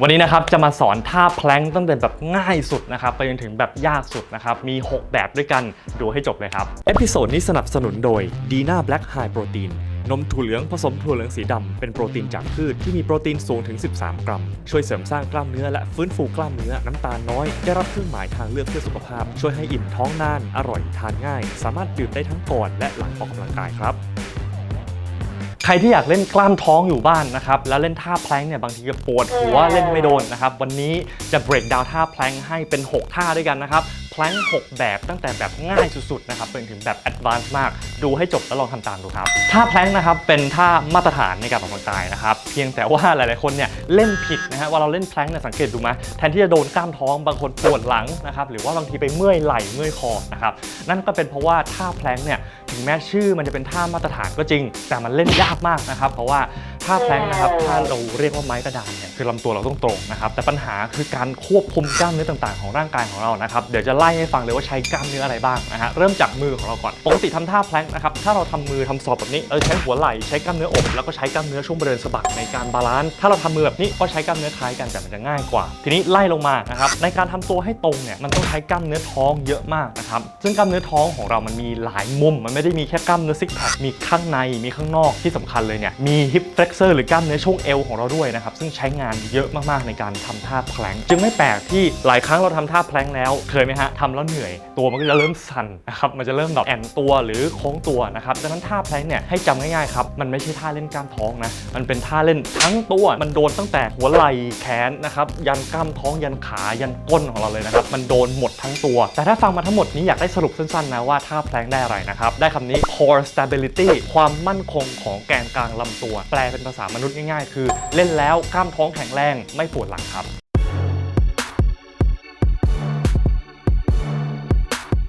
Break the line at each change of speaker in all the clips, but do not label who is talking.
วันนี้นะครับจะมาสอนท่าแพลงตั้งแต่แบบง่ายสุดนะครับไปจนถึงแบบยากสุดนะครับมี 6 แบบด้วยกันดูให้จบเลยครับ เอพิโซดนี้สนับสนุนโดย d ีน่าแบล็กไฮโปรตีนนมถั่วเหลืองผสมถั่วเหลืองสีดำเป็นโปรตีนจากพืชที่มีโปรตีนสูงถึง 13 กรัม ช่วยเสริมสร้างกล้ามเนื้อและฟื้นฟูกล้ามเนื้อน้ำตาลน้อย ได้รับเครื่องหมายทางเลือกเพื่อสุขภาพ ช่วยให้อิ่มท้องนาน อร่อยทานง่าย สามารถดื่มได้ทั้งก่อนและหลังออกกำลังกายครับ ใครที่อยากเล่นกล้ามท้องอยู่บ้านนะครับแล้วเล่นท่าแพลงเนี่ยบางทีก็ปวดหัวเล่นไม่โดนนะครับวันนี้จะ break down ท่าแพลงให้เป็น 6 ท่าด้วยกันนะครับแพลง6 แบบตั้งแต่แบบง่ายสุดๆนะครับเป็นถึงแบบ advanced มาก ดูให้จบแล้วลองทำตามดูครับท่าแพลงนะครับเป็นท่ามาตรฐานในการออกกำลังกายนะครับเพียงแต่ว่าหลายๆคนเนี่ยเล่นผิดนะฮะว่าเราเล่นแพลงเนี่ยสังเกตดูไหมแทนที่จะโดนกล้ามท้องบางคนปวดหลังนะครับหรือว่าบางทีไปเมื่อยไหล่เมื่อยคอนะครับนั่นก็เป็นเพราะว่าท่าแพลงเนี่ย ถึงแม้ชื่อมันจะเป็นท่ามาตรฐานก็จริง แต่มันเล่นยากมากนะครับ เพราะว่า ท่าแพลงนะครับถ้าเราเรียกว่าไม้กระดานเนี่ยคือลำตัวเราต้องตรงนะครับแต่ปัญหาคือการควบคุมกล้ามเนื้อต่างๆ ของร่างกายของเรานะครับเดี๋ยวจะไล่ให้ฟังเลยว่าใช้กล้ามเนื้ออะไรบ้างนะฮะเริ่มจากมือของเราก่อนปกติทำท่าแพลงนะครับถ้าเราทำมือทำศอกแบบนี้เราใช้หัวไหล่ใช้กล้ามเนื้ออกแล้วก็ใช้กล้ามเนื้อช่วงบริเวณสะบักในการบาลานซ์ถ้าเราทำมือแบบนี้ก็ใช้กล้ามเนื้อคล้ายกันแต่มันจะง่ายกว่า ทีนี้ไล่ลงมานะครับในการทำตัวให้ตรงเนี่ยมันต้องใช้กล้ามเนื้อท้องเยอะมากนะครับซึ่งกล้ามเนื้อท้องของเรามันมีหลายมุม มันไม่ได้มีแค่กล้ามเนื้อซิกแพคมีข้างในมีข้างนอกที่สำคัญเลยเนี่ยมีฮิปเฟล็กเซอร์หรือกล้ามเนื้อช่วงเอวของเราด้วยนะครับ ซึ่งใช้งานเยอะมากๆในการทำท่าแพลงจึงไม่แปลกที่หลายครั้งเราทำท่าแพลงแล้วเคยไหมฮะทำแล้วเหนื่อย ตัวมันก็จะเริ่มสั่นนะครับมันจะเริ่มแบบแอนตัวหรือโค้งตัวนะครับดังนั้นท่าแพลงเนี่ยให้จำง่ายๆครับมันไม่ใช่ท่าเล่นกล้ามท้องนะมันเป็นท่าเล่นทั้งตัวมันโดนตั้งแต่หัวไหล่แขนนะครับยันกล้ามท้องยันขายันก้นของเราเลยนะครับมันโดนหมดทั้งตัว แต่ถ้าฟังมาทั้งหมดนี้อยากได้สรุปสั้นๆนะว่าท่าแพลงได้อะไรนะครับได้คำนี้ core stability ความมั่นคงของแกนกลางลำตัว แปลเป็นภาษามนุษย์ง่ายๆ คือ เล่นแล้วกล้ามท้องแข็งแรงไม่ปวดหลังครับ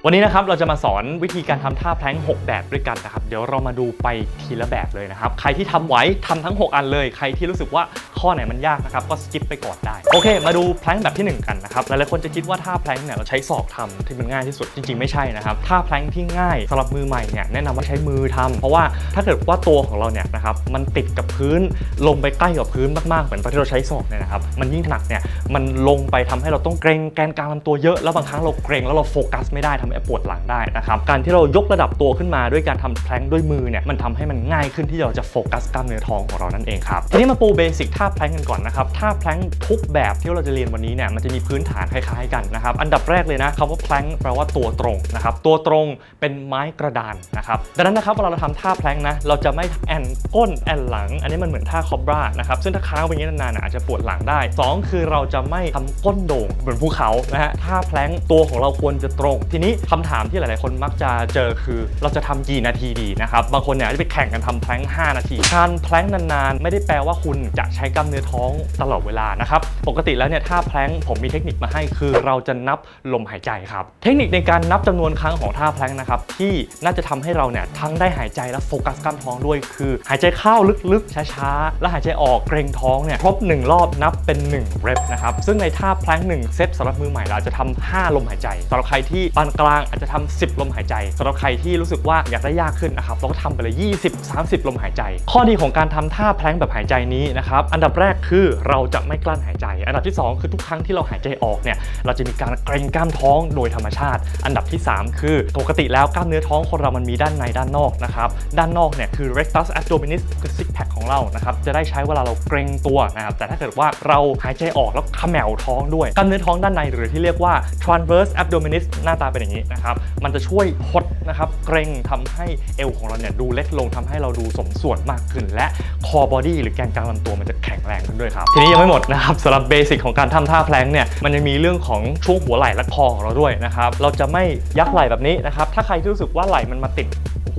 วันนี้นะครับเราจะมาสอนวิธีการทำท่าแพลง6 แบบด้วยกันนะครับ เดี๋ยวเรามาดูไปทีละแบบเลยนะครับ ใครที่ทำไหวทำทั้ง 6 อันเลย ใครที่รู้สึกว่า ข้อไหนมันยากนะครับก็สกิปไปก่อนได้โอเค มาดูแพลงแบบที่ 1 กันนะครับหลายๆคนจะคิดว่าท่าแพลงเนี่ยเราใช้ศอกทำที่มันง่ายที่สุดจริงๆไม่ใช่นะครับท่าแพลงที่ง่ายสำหรับมือใหม่เนี่ยแนะนำว่าใช้มือทำเพราะว่าถ้าเกิดว่าตัวของเราเนี่ยนะครับมันติดกับพื้นลงไปใกล้กับพื้นมากๆเหมือนตอนที่เราใช้ศอกเนี่ยนะครับมันยิ่งหนักเนี่ยมันลงไปทำให้เราต้องเกรงแกนกลางลำตัวเยอะแล้วบางครั้งเราเกรงแล้วเราโฟกัสไม่ได้ทำให้ปวดหลังได้นะครับการที่เรายกระดับตัวขึ้นมาด้วยการทำแพลงด้วยมือเนี่ยมันทำให้มันง่ายขึ้นที่เราจะโฟกัสกล้ามเนื้อท้องของเรานั่นเองครับทีนี้มาปูเบสิกท่าแพลงกันก่อนนะครับท่าแพลงทุกแบบที่เราจะเรียนวันนี้เนี่ยมันจะมีพื้นฐานคล้ายๆกันนะครับอันดับแรกเลยนะคำว่าแพลงแปลว่าตัวตรงนะครับตัวตรงเป็นไม้กระดานนะครับดังนั้นนะครับเวลาเราทำท่าแพลงนะเราจะไม่แอนก้นแอนหลัง อันนี้มันเหมือนท่าคอบรานะครับซึ่งถ้าค้างไปอย่างนี้นานๆอาจจะปวดหลังได้สองคือเราจะไม่ทำก้นโด่งเหมือนภูเขานะฮะท่าแพลงตัวของเราควรจะตรง ทีนี้คำถามที่หลายๆคนมักจะเจอคือ เราจะทำกี่นาทีดีนะครับบางคนเนี่ยจะไปแข่งกันทำแพลง5นาทีการแพลงนานๆ ไม่ได้แปลว่าคุณจะใช้กล้ามเนื้อท้องตลอดเวลานะครับ ปกติแล้วเนี่ยท่าแพลงผมมีเทคนิคมาให้คือ เราจะนับลมหายใจครับ เทคนิคในการนับจำนวนครั้งของท่าแพลงนะครับที่น่าจะทำให้เราเนี่ยทั้งได้หายใจและโฟกัสกล้ามท้องด้วยคือ หายใจเข้าลึกๆช้าๆ และหายใจออกเกรงท้องเนี่ยครบ 1 รอบนับเป็น1เรปนะครับซึ่งในท่าแพลง1เซตสำหรับมือใหม่เราจะทำ5ลมหายใจสำหรับใครที่ปานกลางอาจจะทำ10 ลมหายใจสำหรับใครที่รู้สึกว่าอยากได้ยากขึ้นนะครับเราก็ทำไปเลย 20 30 ลมหายใจ ข้อดีของการทำท่าแพลงแบบหายใจนี้นะครับอันดับแรกคือเราจะไม่กลั้นหายใจ อันดับที่ 2 คือทุกครั้งที่เราหายใจออกเนี่ยเราจะมีการเกรงกล้ามท้องโดยธรรมชาติ อันดับที่ 3 คือปกติแล้วกล้ามเนื้อท้องคนเรามันมีด้านในด้านนอกนะครับด้านนอกเนี่ยคือ rectus abdominis คือ six pack ของเรานะครับจะได้ใช้เวลาเราเกรงตัวนะครับแต่ถ้าเกิดว่าเราหายใจออกแล้วขมวท้องด้วยกล้ามเนื้อท้องด้านในหรือที่เรียกว่า transverse abdominis หน้าตาเป็นอย่างนี้นะครับมันจะช่วยหดนะครับเกรงทำให้เอวของเราเนี่ยดูเล็กลงทำให้เราดูสมส่วนมากขึ้น และคอบอดี้หรือแกนกลางลำตัวมันจะแข็งแรงขึ้นด้วยครับ ทีนี้ยังไม่หมดนะครับสำหรับเบสิกของการทำท่าแพลงเนี่ยมันยังมีเรื่องของช่วงหัวไหล่และคอของเราด้วยนะครับเราจะไม่ยักไหล่แบบนี้นะครับถ้าใครที่รู้สึกว่าไหล่มันมาติด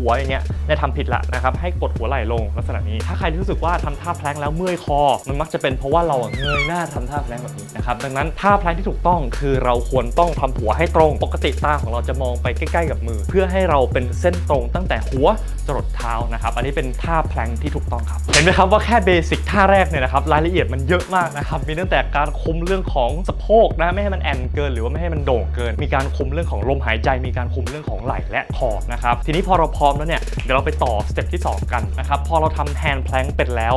หัวอย่างเงี้ยเนี่ยทำผิดละนะครับให้กดหัวไหล่ลงลักษณะนี้ ถ้าใครรู้สึกว่าทำท่าแพลงแล้วเมื่อยคอ มันมักจะเป็นเพราะว่าเราเงยหน้าทำท่าแพลงแบบนี้นะครับดังนั้นท่าแพลงที่ถูกต้องคือเราควรต้องทำหัวให้ตรง ปกติตาของเราจะมองไปใกล้ ๆ กับมือ เพื่อให้เราเป็นเส้นตรงตั้งแต่หัวจรดเท้านะครับอันนี้เป็นท่าแพลงที่ถูกต้องครับเห็นไหมครับว่าแค่เบสิกท่าแรกเนี่ยนะครับรายละเอียดมันเยอะมากนะครับมีตั้งแต่การคุมเรื่องของสะโพกนะไม่ให้มันแอนเกิน หรือว่าไม่ให้มันโด่งเกิน มีการคุมเรื่องของลมหายใจ มีการคุมเรื่องของไหล่และคอนะครับทีนี้พอเราพร้อมมแล้วเนี่ยเดี๋ยวเราไปต่อสเต็ปที่ 2 กันนะครับ พอเราทำแฮนด์แพลงเป็นแล้ว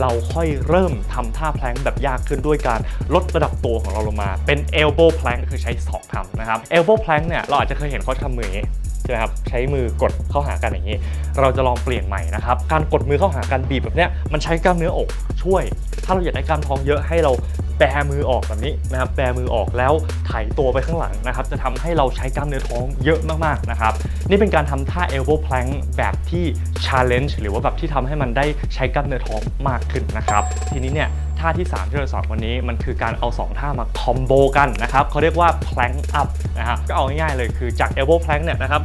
เราค่อยเริ่มทำท่าแพลงแบบยากขึ้นด้วยการลดระดับตัวของเราลงมา เป็น elbow plank คือใช้ศอกทำนะครับ elbow plank เนี่ยเราอาจจะเคยเห็นเขาทำมืออย่างนี้ใช่ไหมครับใช้มือกดเข้าหากันอย่างนี้ เราจะลองเปลี่ยนใหม่นะครับ การกดมือเข้าหากันบีบแบบเนี้ยมันใช้กล้ามเนื้ออกช่วย ถ้าเราอยากได้กล้ามท้องเยอะให้เรา แบมือออกแบบนี้นะครับแบมือออกแล้วไถตัวไปข้างหลังนะครับจะทำให้เราใช้กล้ามเนื้อท้องเยอะมากๆนะครับนี่เป็นการทำท่า elbow plank แบบที่ challenge หรือว่าแบบที่ทำให้มันได้ใช้กล้ามเนื้อท้องมากขึ้นนะครับทีนี้เนี่ยท่าที่ 3 ที่เราสอนวันนี้มันคือการเอา 2 ท่ามาคอมโบกันนะครับเขาเรียกว่า plank up นะครับก็เอาง่ายๆเลยคือจาก elbow plank เนี่ยนะครับ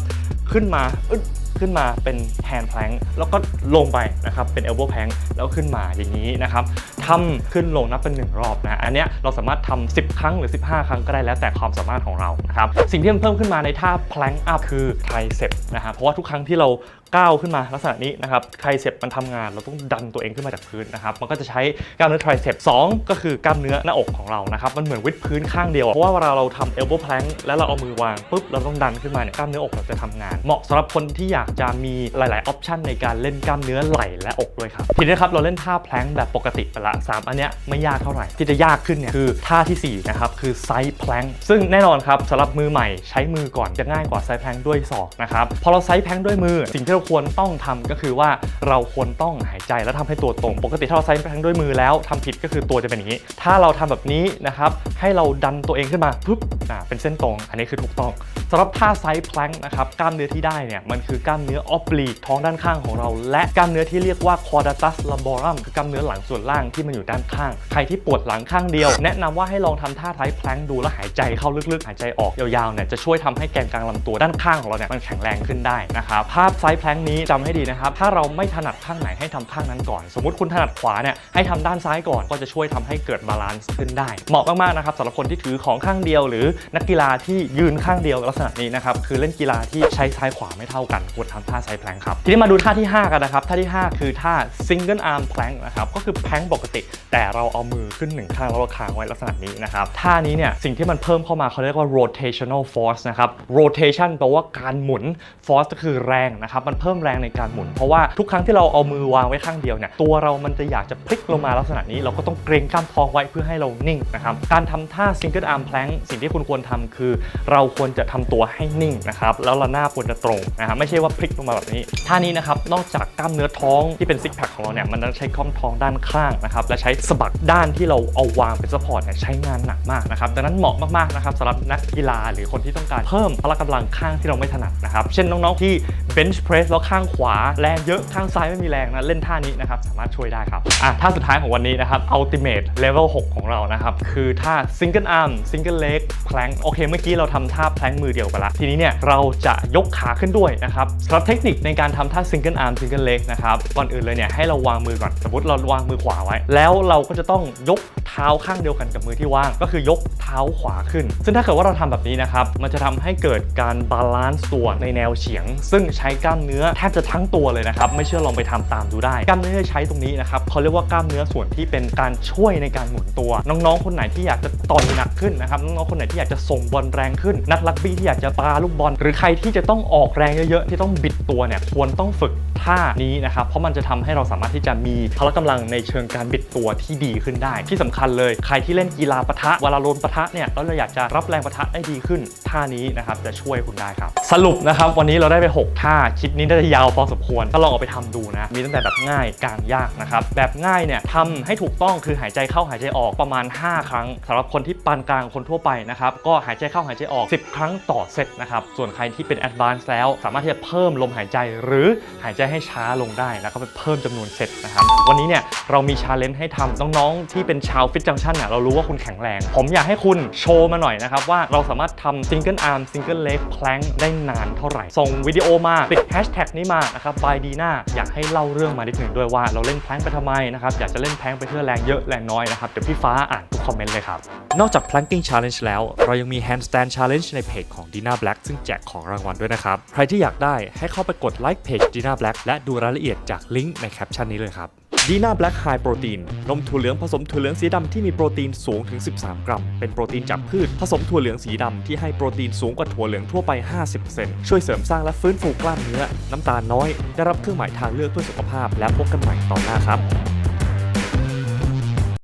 ขึ้นมาอึดขึ้นมาเป็น hand plank แล้วก็ลงไปนะครับเป็น elbow plank แล้วขึ้นมาอย่างนี้นะครับ ทำขึ้นลงนับเป็น 1 รอบนะอันเนี้ยเราสามารถทำ10 ครั้งหรือ 15 ครั้งก็ได้แล้วแต่ความสามารถของเรานะครับสิ่งที่มันเพิ่มขึ้นมาในท่า plank up คือ tricep นะฮะเพราะว่าทุกครั้งที่เรา ก้าวขึ้นมาลักษณะนี้นะครับ tricep มันทำงานเราต้องดันตัวเองขึ้นมาจากพื้นนะครับมันก็จะใช้กล้ามเนื้อ tricep 2ก็คือกล้ามเนื้อหน้าอกของเรานะครับมันเหมือนวิดพื้นข้างเดียวเพราะว่าเวลาเราทำ elbow plank แล้วเราเอามือวางปุ๊บเราต้องดันขึ้นมาเนี่ยกล้ามเนื้ออกเราจะทำงาน เหมาะสำหรับคนที่อยากจะมีหลาย ๆ ออปชันในการเล่นกล้ามเนื้อไหล่และอกด้วยครับทีนี้ครับเราเล่นท่า plank แบบปกติไปละสามอันเนี้ยไม่ยากเท่าไหร่ที่จะยากขึ้นเนี่ยคือท่าทีสี่4นะครับคือ side plank ซึ่งแน่นอนครับสำหรับมือใหม่ใช้มือก่อนจะง่ายกว่า side plank ด้วยศอกนะครับพอเรา side plank ด้วยมือสิ่งที่เราควรต้องทำก็คือว่าเราควรต้องหายใจและทำให้ตัวตรง ปกติถ้าเรา side plank ด้วยมือแล้วทำผิดก็คือตัวจะเป็นอย่างนี้ ถ้าเราทำแบบนี้นะครับให้เราดันตัวเองขึ้นมาปุ๊บอ่าเป็นเส้นตรง อันนี้คือถูกต้องสำหรับท่า side plank นะครับกล้ามเนื้อที่ได้เนี่ยมันคือกล้ามเนื้อ oblique ท้องด้านข้างของเรา และกล้ามเนื้อที่เรียกว่า quadratus lumborum คือกล้ามเนื้อหลังส่วนล่างที่มันอยู่ด้านข้าง ใครที่ปวดหลังข้างเดียว แนะนำว่าให้ลองทำท่า side plank ดูแล้วหายใจเข้าลึกๆ หายใจออกยาวๆเนี่ยจะช่วยทำให้แกนกลางลำตัวด้านข้างของเราเนี่ยมันแข็งแรงขึ้นได้นะครับภาพ side plank นี้จำให้ดีนะครับ ถ้าเราไม่ถนัดข้างไหนให้ทำข้างนั้นก่อน สมมติคุณถนัดขวาเนี่ยให้ทำด้านซ้ายก่อนก็จะช่วยทำให้เกิดบาลานซ์ขึ้นได้ เหมาะมากๆนะครับสำหรับคนที่ถือของข้างเดียว หรือนักกีฬาที่ยืนข้างเดียวลักษณะนี้นะครับคือเล่นกีฬาที่ใช้ซ้ายขวาไม่เท่ากันควรทำท่า side plank ครับทีนี้มาดูท่าที่ 5 กันนะครับท่าที่ 5 คือท่า single arm plank นะครับก็คือแพลงปกติ แต่เราเอามือขึ้นหนึ่งข้างแล้วเราค้างไว้ลักษณะนี้นะครับท่านี้เนี่ยสิ่งที่มันเพิ่มเข้ามาเขาเรียกว่า rotational force นะครับ rotation แปลว่าการหมุน force ก็คือแรงนะครับมันเพิ่มแรงในการหมุน เพราะว่าทุกครั้งที่เราเอามือวางไว้ข้างเดียวเนี่ยตัวเรามันจะอยากจะพลิกลงมาลักษณะนี้ เราก็ต้องเกรงกล้ามท้องไว้เพื่อให้เรานิ่งนะครับการทำท่า single arm plank สิ่งที่คุณควรทำคือ เราควรจะทำตัวให้นิ่งนะครับแล้วเราหน้าควรจะตรงนะครับไม่ใช่ว่าพลิกลงมาแบบนี้ท่านี้นะครับนอกจากกล้ามเนื้อท้องที่เป็นซิกแพคของเราเนี่ยมันต้องใช้ข้อมท้องด้านข้างนะครับและใช้สะบักด้านที่เราเอาวางเป็นซัพพอร์ตเนี่ยใช้งานหนักมากนะครับดังนั้นเหมาะมากๆนะครับสำหรับนักกีฬาหรือคนที่ต้องการเพิ่มพละกำลังข้างที่เราไม่ถนัดนะครับเช่นน้องๆที่ bench press แล้วข้างขวาแรงเยอะข้างซ้ายไม่มีแรงนะเล่นท่านี้นะครับสามารถช่วยได้ครับอะท่าสุดท้ายของวันนี้นะครับ ultimate level 6 ของเรานะครับ คือท่า single arm single leg plank โอเค เมื่อกี้เราทำท่า plank มือเดียวไปละ ทีนี้เนี่ยเราจะยกขาขึ้นด้วยนะครับสำหรับเทคนิคในการทำท่า single arm single leg นะครับก่อนอื่นเลยเนี่ยให้เราวางมือก่อนสมมติเราวางมือขวาไว้ แล้วเราก็จะต้องยกเท้าข้างเดียวกันกับมือที่ว่าง ก็คือยกเท้าขวาขึ้น ซึ่งถ้าเกิดว่าเราทำแบบนี้นะครับมันจะทำให้เกิดการบาลานซ์ตัวในแนวเฉียง ซึ่งใช้กล้ามเนื้อแทบจะทั้งตัวเลยนะครับ ไม่เชื่อลองไปทำตามดูได้ กล้ามเนื้อใช้ตรงนี้นะครับเขาเรียกว่ากล้ามเนื้อส่วนที่เป็นการช่วยในการหมุนตัว น้องๆ คนไหนที่อยากจะต่อยหนักขึ้นนะครับ น้องๆ คนไหนที่อยากจะส่งบอลแรงขึ้น นักรักบี้ที่อยากจะปาลูกบอล หรือใครที่จะต้องออกแรงเยอะๆ ที่ต้องบิดตัวเนี่ย ควรต้องฝึกท่านี้นะครับเพราะมันจะทำให้เราสามารถที่จะมีพละกำลังในเชิงการบิดตัวที่ดีขึ้นได้ ที่สำคัญเลยใครที่เล่นกีฬาปะทะเวลาโดนปะทะเนี่ยแล้วเราอยากจะรับแรงปะทะได้ดีขึ้น ท่านี้นะครับจะช่วยคุณได้ครับ สรุปนะครับวันนี้เราได้ไป 6 ท่าคลิปนี้น่าจะยาวพอสมควรก็ลองเอาไปทำดูนะมีตั้งแต่แบบง่ายกลางยากนะครับแบบง่ายเนี่ยทำให้ถูกต้องคือหายใจเข้าหายใจออกประมาณ 5 ครั้งสำหรับคนที่ปานกลางคนทั่วไปนะครับก็หายใจเข้าหายใจออก 10 ครั้งต่อเซตนะครับส่วนใครที่เป็นแอดวานซ์แล้ว สามารถที่จะเพิ่มลมหายใจหรือหายใจให้ช้าลงได้แล้วก็ไปเพิ่มจำนวนเซตนะครับ วันนี้เนี่ยเรามีชาเลนจ์ให้ทำน้องๆที่เป็นชาวฟิตจังชันเนี่ยเรารู้ว่าคุณแข็งแรง ผมอยากให้คุณโชว์มาหน่อยนะครับ ว่าเราสามารถทำซิงเกิลอาร์มซิงเกิลเล็กแพลงได้นานเท่าไหร่ ส่งวิดีโอมาติดแฮชแท็กนี้มานะครับบายดีน่าอยากให้เล่าเรื่องมานิดหนึ่งด้วยว่าเราเล่นแพลงไปทำไมนะครับอยากจะเล่นแพลงไปเพื่อแรงเยอะแรงน้อยนะครับเดี๋ยวพี่ฟ้าอ่านทุกคอมเมนต์เลยครับ
นอกจาก planking challenge แล้ว เรายังมี handstand challenge ในเพจของ Dina Black ซึ่งแจกของรางวัลด้วยนะครับ ใครที่อยากได้ให้เข้าไปกดไลค์เพจ Dina Black และดูรายละเอียดจากลิงก์ในแคปชั่นนี้เลยครับดีน่าแบล็กไฮโปรตีนนมถั่วเหลืองผสมถั่วเหลืองสีดำที่มีโปรตีนสูงถึง 13 กรัม เป็นโปรตีนจากพืชผสมถั่วเหลืองสีดำที่ให้โปรตีนสูงกว่าถั่วเหลืองทั่วไป 50%ช่วยเสริมสร้างและฟื้นฟูกล้ามเนื้อ น้ำตาลน้อย ได้รับเครื่องหมายทางเลือกเพื่อสุขภาพ และพบกันใหม่ตอนหน้าครับ